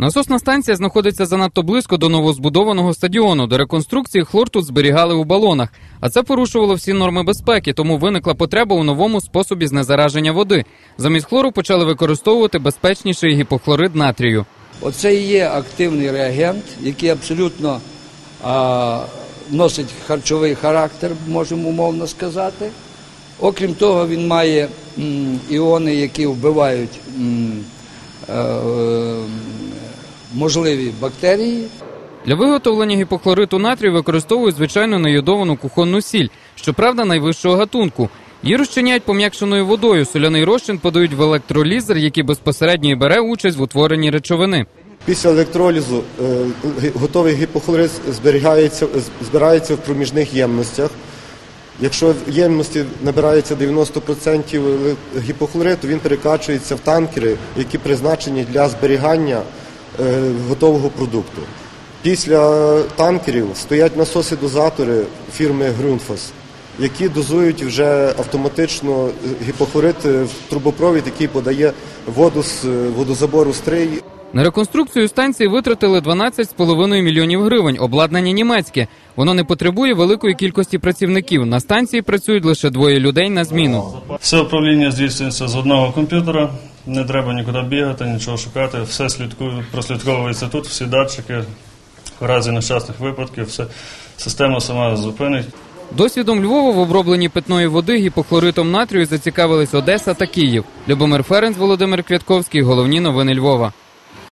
Насосна станція знаходиться занадто близько до новозбудованого стадіону. До реконструкції хлор тут зберігали у балонах, а це порушувало всі норми безпеки, тому виникла потреба у новому способі знезараження води. Замість хлору почали використовувати безпечніший гіпохлорид натрію. Оце і є активний реагент, який абсолютно а, носить харчовий характер, можемо умовно сказати. Окрім того, він має м, іони, які вбивають м, е, можливі бактерії. Для виготовлення гіпохлориту натрію використовують звичайну найодовану кухонну сіль, щоправда, найвищого гатунку. Її розчиняють пом'якшеною водою. Соляний розчин подають в електролізер, який безпосередньо і бере участь в утворенні речовини. Після електролізу е, готовий гіпохлорид зберігається, збирається в проміжних ємностях. Якщо в ємності набирається 90% еле- гіпохлориту, він перекачується в танкери, які призначені для зберігання готового продукту. Після танкерів стоять насоси-дозатори фірми Grundfos, які дозують вже автоматично е, гіпохлорид е, в трубопровід, який подає воду з е, водозабору стрий На реконструкцію станції витратили 12,5 мільйонів гривень. Обладнання німецьке. Воно не потребує великої кількості працівників. На станції працюють лише двоє людей на зміну. Все управління здійснюється з одного комп'ютера. Не треба нікуди бігати, нічого шукати. Все слідкує, прослідковується тут, всі датчики. В разі нещасних випадків, все система сама зупинить. Досвідом Львова в обробленні питної води гіпохлоритом натрію зацікавились Одеса та Київ. Любомир Ференц, Володимир Квятковський. Головні новини Львова.